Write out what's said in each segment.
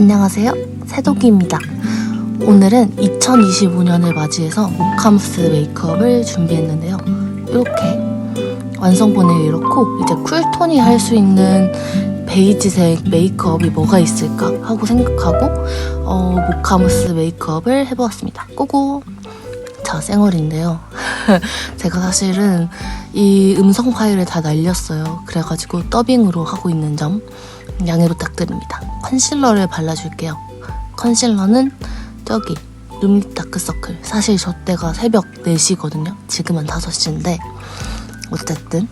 안녕하세요. 새독이입니다. 오늘은 2025년을 맞이해서 모캄스 메이크업을 준비했는데요. 이렇게 완성본을 이렇고 이제 쿨톤이 할 수 있는 베이지색 메이크업이 뭐가 있을까 하고 생각하고 어, 모카무스 메이크업을 해보았습니다. 꼬고 자 쌩얼인데요. 제가 사실은 이 음성 파일을 다 날렸어요. 그래가지고 더빙으로 하고 있는 점 양해 부탁드립니다. 컨실러를 발라줄게요. 컨실러는 저기 눈밑 다크서클. 사실 저 때가 새벽 4시거든요. 지금은 5시인데 어쨌든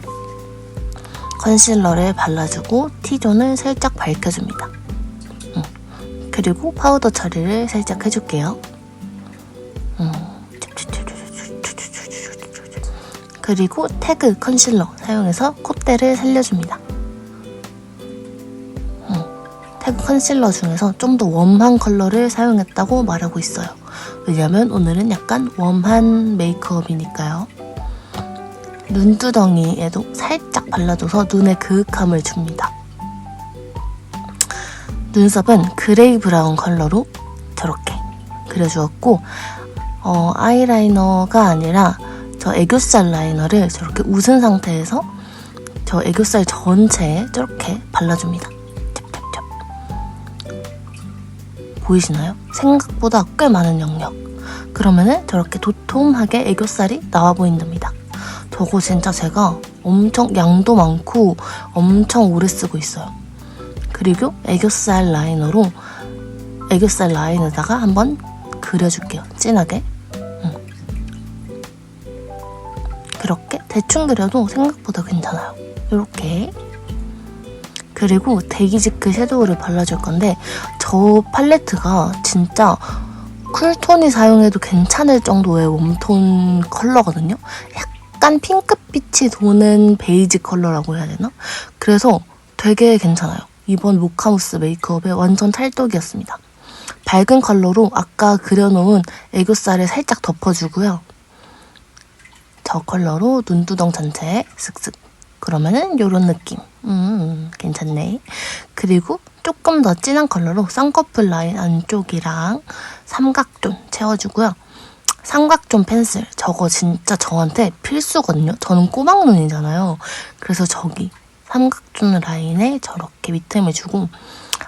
컨실러를 발라주고 T존을 살짝 밝혀줍니다. 음. 그리고 파우더 처리를 살짝 해줄게요. 음. 그리고 태그 컨실러 사용해서 콧대를 살려줍니다. 컨실러 중에서 좀 더 웜한 컬러를 사용했다고 말하고 있어요. 왜냐면 오늘은 약간 웜한 메이크업이니까요. 눈두덩이에도 살짝 발라줘서 눈에 그윽함을 줍니다. 눈썹은 그레이 브라운 컬러로 저렇게 그려주었고 어, 아이라이너가 아니라 저 애교살 라이너를 저렇게 웃은 상태에서 저 애교살 전체에 저렇게 발라줍니다. 보이시나요? 생각보다 꽤 많은 영역. 그러면은 저렇게 도톰하게 애교살이 나와 보인답니다. 저거 진짜 제가 엄청 양도 많고 엄청 오래 쓰고 있어요. 그리고 애교살 라이너로 애교살 라인에다가 한번 그려줄게요. 진하게. 응. 그렇게 대충 그려도 생각보다 괜찮아요. 이렇게. 그리고 데기지크 섀도우를 발라줄 건데 저 팔레트가 진짜 쿨톤이 사용해도 괜찮을 정도의 웜톤 컬러거든요. 약간 핑크빛이 도는 베이지 컬러라고 해야 되나? 그래서 되게 괜찮아요. 이번 모카무스 메이크업의 완전 찰떡이었습니다. 밝은 컬러로 아까 그려놓은 애교살을 살짝 덮어주고요. 저 컬러로 눈두덩 전체에 슥슥. 그러면은 요런 느낌. 음, 괜찮네. 그리고 조금 더 진한 컬러로 쌍꺼풀 라인 안쪽이랑 삼각존 채워주고요. 삼각존 펜슬. 저거 진짜 저한테 필수거든요. 저는 꼬막 눈이잖아요. 그래서 저기 삼각존 라인에 저렇게 밑음을 주고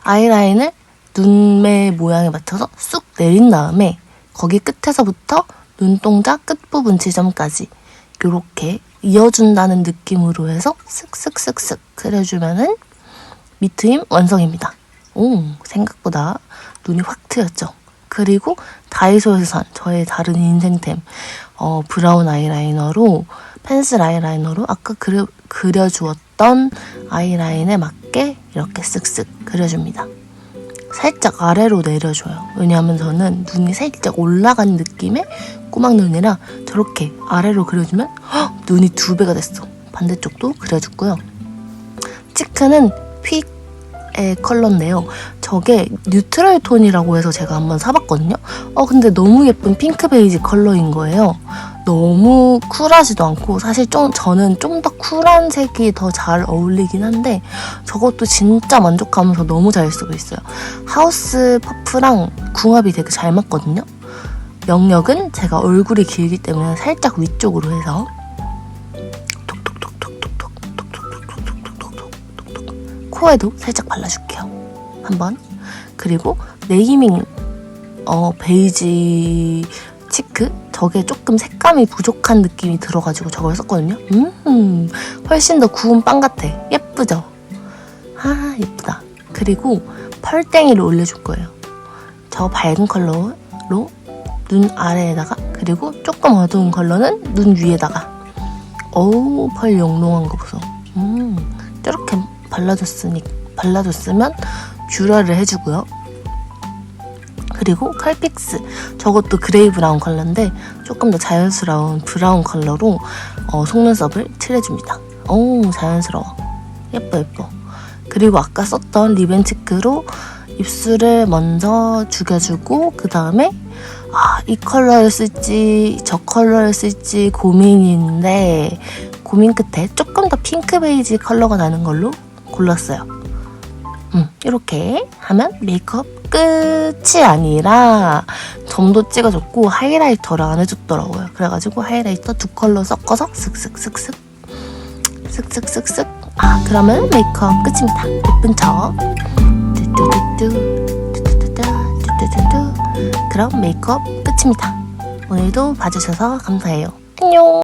아이라인을 눈매 모양에 맞춰서 쑥 내린 다음에 거기 끝에서부터 눈동자 끝부분 지점까지 이렇게 이어준다는 느낌으로 해서 쓱쓱쓱쓱 그려주면은 밑트임 완성입니다. 오 생각보다 눈이 확 트였죠. 그리고 다이소에서 산 저의 다른 인생템 어, 브라운 아이라이너로 펜슬 아이라이너로 아까 그려, 그려주었던 아이라인에 맞게 이렇게 쓱쓱 그려줍니다. 살짝 아래로 내려줘요. 왜냐하면 저는 눈이 살짝 올라간 느낌의 꼬막 눈이라 저렇게 아래로 그려주면 헉, 눈이 두 배가 됐어. 반대쪽도 그려줬고요. 치크는 픽의 컬러인데요. 저게 뉴트럴 톤이라고 해서 제가 한번 사봤거든요. 어 근데 너무 예쁜 핑크 베이지 컬러인 거예요. 너무 쿨하지도 않고 사실 좀 저는 좀 더 쿨한 색이 더 잘 어울리긴 한데 저것도 진짜 만족하면서 너무 잘 쓰고 있어요. 하우스 퍼프랑 궁합이 되게 잘 맞거든요. 영역은 제가 얼굴이 길기 때문에 살짝 위쪽으로 해서 코에도 살짝 발라줄게요. 한번 그리고 네이밍 어, 베이지 치크 저게 조금 색감이 부족한 느낌이 들어가지고 저걸 썼거든요. 음, 훨씬 더 구운 빵 같아. 예쁘죠? 아, 예쁘다. 그리고 펄땡이를 올려줄 거예요. 저 밝은 컬러로 눈 아래에다가 그리고 조금 어두운 컬러는 눈 위에다가 어우, 펄 영롱한 거 보소. 음, 저렇게 발라줬으니, 발라줬으면 뷰러를 해주고요. 그리고 칼픽스 저것도 그레이 브라운 컬러인데 조금 더 자연스러운 브라운 컬러로 어, 속눈썹을 칠해줍니다. 오 자연스러워 예뻐 예뻐 그리고 아까 썼던 리벤치크로 입술을 먼저 죽여주고 그 다음에 아, 이 컬러를 쓸지 저 컬러를 쓸지 고민인데 고민 끝에 조금 더 핑크 베이지 컬러가 나는 걸로 골랐어요. 음, 이렇게 하면 메이크업 끝이 아니라 점도 찍어줬고 하이라이터를 안 해줬더라고요. 그래가지고 하이라이터 두 컬러 섞어서 슥슥슥슥 슥슥슥슥 아 그러면 메이크업 끝입니다. 예쁜 척 뚜뚜뚜뚜 뚜뚜뚜뚜 그럼 메이크업 끝입니다. 오늘도 봐주셔서 감사해요. 안녕